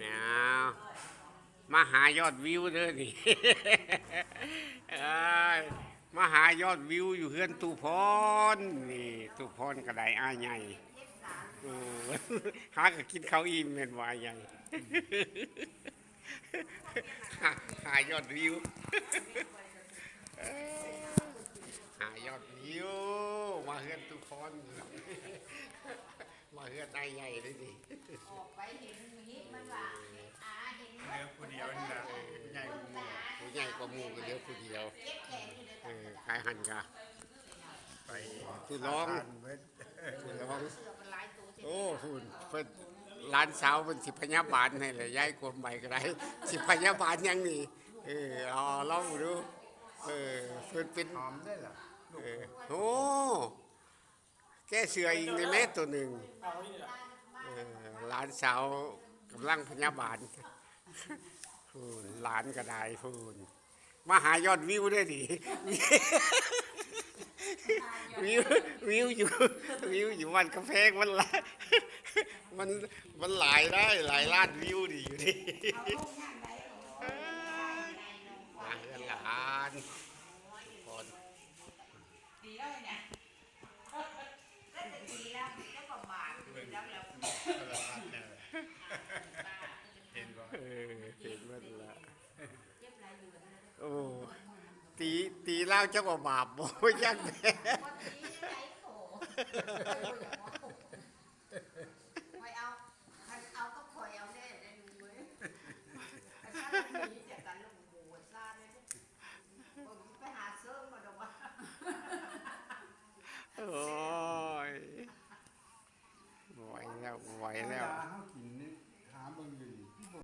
เนี่ยมาหายอดวิวเด้อนี่ มาหายอดวิวอยู่เฮือนตูพรนี่ตูพรกระไดอ้าใหญ่เออหาก็กินข้าวอิ่มแม่นวายใหญ่หาหายอดวิวหายอดวิวมาเฮือนตูพรมาเฮือนอ้ายใหญ่เลยนี่ออกไปเห็นหิมันว่าอาเห็น เนื้อผู้เดียวนี่แหละใหญ่กว่าหมู่ ผู้ใหญ่กว่าหมู่ก็เดียวผู้เดียวเก็บแขนอยู่ในเออขายหันกะไปคือร้องทานเว้ยคือร้องเสือมันหลายตัวโอ้หุ่นเพิ่นร้านสาวเป็นสิพยาบาลให้เลยย้ายกลมใบก็ได้สิพยาบาลยังนี่เออเอาลองดูเออเพิ่นเป็นหอมได้เหรอลูกเออโอ้แก้เสืออีกในเมตรตัวหนึ่งเออหลานสาวกำลังพยาบาลพูนหลานก็ได้พูน มาหายอดวิวได้ดิวิววิวอยู่วิวอยู่วันกาแฟมันละมันมันหลายได้หลายล้านวิวดิอยู่ดิมายล้านคนดีแล้วเนี่ย โอ้ตีตีเล่าเจ้าก็บาปบ่ยังแม่คนนี้ยังไงโถคอยเอาคันเอาก็คอยเอาแน่ได้ดูเว้ข้านนั้นนี้จากการลงโหดซ่าเนี่ยผมไปหาเสื้อมาดอกว่าโอ้ยไหวแล้วไหวแล้ว ด่าเขากินนี่หาเบิ่งอยู่